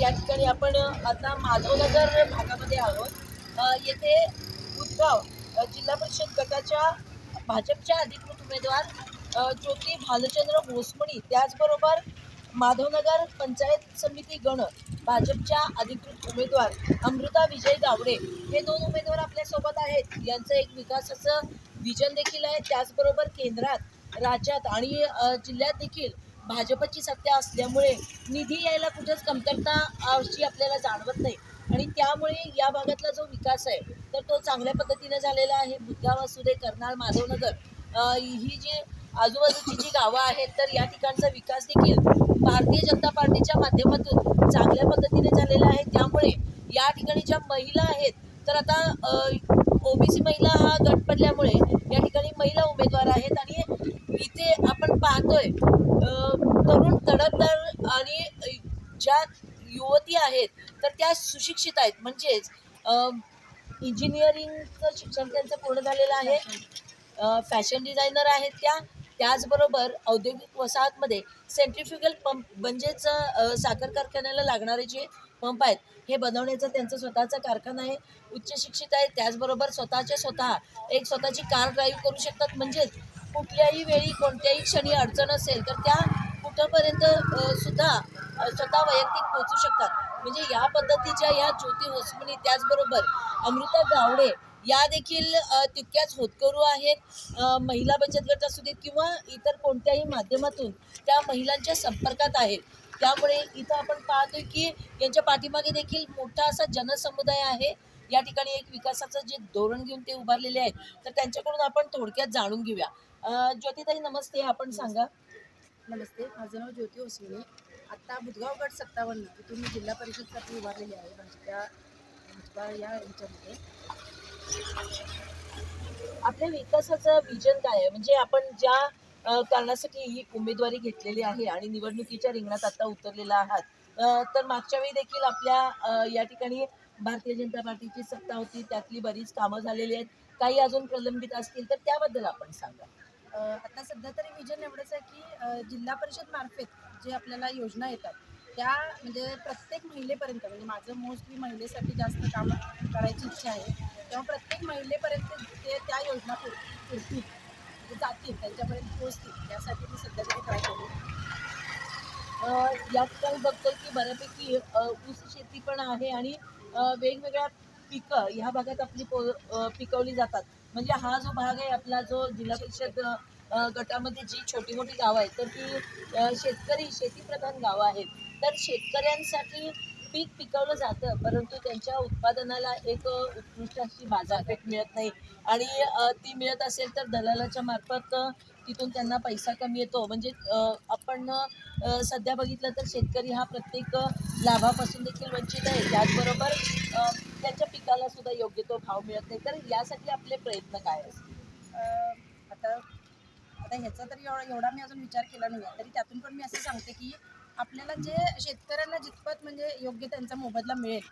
या ठिकाणी आपण आता माधवनगर भागामध्ये आहोत. येथे उदगाव जिल्हा परिषद गटाच्या भाजपच्या अधिकृत उमेदवार ज्योती भालचंद्र भोसमणी त्याचबरोबर माधवनगर पंचायत समिती गण भाजपच्या अधिकृत उमेदवार अमृता विजय गावडे. हे दोन उमेदवार आपल्यासोबत आहेत. यांचं एक विकासाचं विजन देखील आहे. त्याचबरोबर केंद्रात राज्यात आणि जिल्ह्यात देखील भाजपची सत्ता असल्यामुळे निधी यायला कुठेच कमतरता अशी आपल्याला जाणवत नाही. आणि त्यामुळे या भागातला जो विकास आहे तर तो चांगल्या पद्धतीने झालेला आहे. बुधगाव असू दे कर्नाळ माधवनगर ही जी आजूबाजूची जी गावं आहेत तर या ठिकाणचा विकास देखील भारतीय जनता पार्टीच्या माध्यमातून चांगल्या पद्धतीने झालेला आहे. त्यामुळे या ठिकाणी ज्या महिला आहेत तर आता ओबीसी महिला हा गट पडल्यामुळे या ठिकाणी महिला उमेदवार आहेत आणि इथे आपण पाहतोय तरुण तडफदार आणि ज्या युवती आहेत तर त्या सुशिक्षित आहेत. म्हणजेच इंजिनिअरिंगचं शिक्षण त्यांचं पूर्ण झालेलं आहे. फॅशन डिझायनर आहेत त्या. त्याचबरोबर औद्योगिक वसाहतमध्ये सेंट्रिफ्युगल पंप म्हणजेच साखर कारखान्याला लागणारे जे पंप आहेत. हे बनवण्याचा त्यांचा स्वतःचा कारखाना आहे. उच्च शिक्षित आहे त्याचबरोबर स्वतःचे स्वतः एक स्वतःची कार ड्राईव्ह करू शकतात. म्हणजेच कुठल्याही वेळी कोणत्याही क्षणी अडचण असेल तर त्या कुठंपर्यंत सुद्धा स्वतः वैयक्तिक पोहोचू शकतात. म्हणजे या पद्धतीच्या या ज्योती होसमणी त्याचबरोबर अमृता गावडे या देखील तितक्याच होतकरू आहेत. महिला बचत गट असू देत किंवा इतर कोणत्याही माध्यमातून त्या महिलांच्या संपर्कात आहेत. त्यामुळे इथं आपण पाहतोय की यांच्या पाठीमागे देखील मोठा असा जनसमुदाय आहे. या ठिकाणी एक विकासाचं जे धोरण घेऊन ते उभारलेले आहेत. तर त्यांच्याकडून आपण थोडक्यात जाणून घेऊया. ज्योतिताई नमस्ते. आपण सांगा. नमस्ते. माझं नाव ज्योती ओसवणे. आत्ता बुधगाव गट सत्तावन्न इथून मी जिल्हा परिषदसाठी उभारलेली आहे. भाजपा भाजपा या यांच्यामध्ये. आपल्या विकासाचं विजन काय आहे? म्हणजे आपण ज्या करण्यासाठी कारणासाठी ही उमेदवारी घेतलेली आहे आणि निवडणुकीच्या रिंगणात आता उतरलेला आहात. तर मागच्या वेळी देखील आपल्या या ठिकाणी भारतीय जनता पार्टीची सत्ता होती. त्यातली बरीच कामं झालेली आहेत. काही अजून प्रलंबित असतील तर त्याबद्दल आपण सांगा. आता सध्या तरी विजन एवढंच आहे की जिल्हा परिषद मार्फत जे आपल्याला योजना येतात त्या म्हणजे प्रत्येक महिलेपर्यंत म्हणजे माझं मोस्टली महिलेसाठी जास्त काम करायची इच्छा आहे. तेव्हा प्रत्येक महिलेपर्यंत ते त्या योजना पुरतील. जातील त्यांच्यापर्यंत पोचतील यासाठी मी सध्या तरी ट्राय करू अ, या ठिकाणी बघतोय की बऱ्यापैकी ऊस शेती पण आहे आणि वेगवेगळ्या पिकं ह्या भागात आपली पो पिकवली जातात. म्हणजे हा जो भाग आहे आपला जो जिल्हा परिषद गटामध्ये जी छोटी मोठी गावं आहेत तर ती शेतकरी शेतीप्रधान गावं आहेत. तर शेतकऱ्यांसाठी पीक पिकवलं जातं परंतु त्यांच्या उत्पादनाला एक उत्कृष्ट अशी बाजारपेठ मिळत नाही. आणि ती मिळत असेल तर दलालाच्या मार्फत तिथून त्यांना पैसा कमी येतो. म्हणजे आपण सध्या बघितलं तर शेतकरी हा प्रत्येक लाभापासून देखील वंचित आहे. त्याचबरोबर त्यांच्या पिकाला सुद्धा योग्य तो भाव मिळत नाही. तर यासाठी आपले प्रयत्न काय असतील? आता आता ह्याचा तरी एवढा एवढा मी अजून विचार केला नाही तरी त्यातून पण मी असं सांगते की आपल्याला जे शेतकऱ्यांना जितपत म्हणजे योग्य त्यांचा मोबदला मिळेल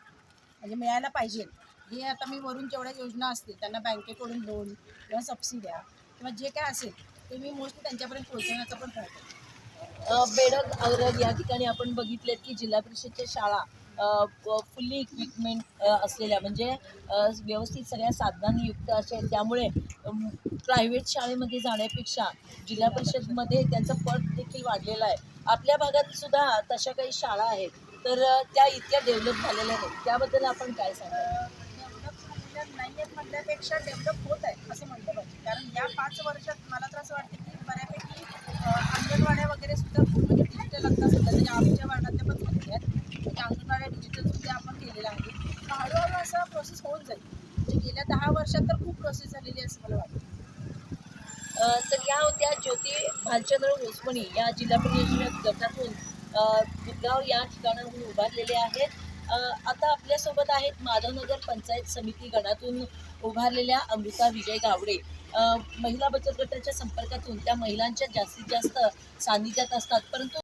म्हणजे मिळायला पाहिजे हे आता मी वरून जेवढ्या योजना असतील त्यांना बँकेकडून लोन किंवा सबसिड्या किंवा जे काय असेल ते मी मोस्टली त्यांच्यापर्यंत पोहोचवण्याचा पण प्रयत्न बेडग औरग या ठिकाणी आपण बघितलेत की जिल्हा परिषदच्या शाळा फुल्ली इक्विपमेंट असलेल्या म्हणजे व्यवस्थित सगळ्या साधनांनी युक्त असे त्यामुळे प्रायव्हेट शाळेमध्ये जाण्यापेक्षा जिल्हा परिषदमध्ये त्यांचं पट देखील वाढलेला आहे आपल्या भागात सुद्धा तशा काही शाळा आहेत तर त्या इतक्या डेव्हलप झालेल्या नाहीत त्याबद्दल आपण काय सांगाल डेव्हलप नाही आहेत म्हटल्यापेक्षा डेव्हलप होत आहे असं म्हटलं पाहिजे कारण या पाच वर्षात मला तर असं वाटतं की बऱ्यापैकी अंगणवाड्या वगैरे सुद्धा खूप म्हणजे डिजिटल आता सुद्धा म्हणजे आमच्या वार्डातल्या पण झालेल्या अंगणवाड्या डिजिटल सुद्धा आपण केलेलं आहे. तर हळूहळू असं प्रोसेस होऊन जाईल. म्हणजे गेल्या दहा वर्षात तर खूप प्रोसेस झालेली असं मला वाटतं. तर या होत्या ज्योती भालचंद्र होसमणी या जिल्हा परिषद गटातून अ, या ठिकाणाहून उभारलेले आहेत. आता आपल्यासोबत आहेत माधवनगर पंचायत समिती गणातून उभारलेल्या अमृता विजय गावडे. महिला बचत गटाच्या संपर्कातून त्या महिलांच्या जास्तीत जास्त सान्निध्यात असतात. परंतु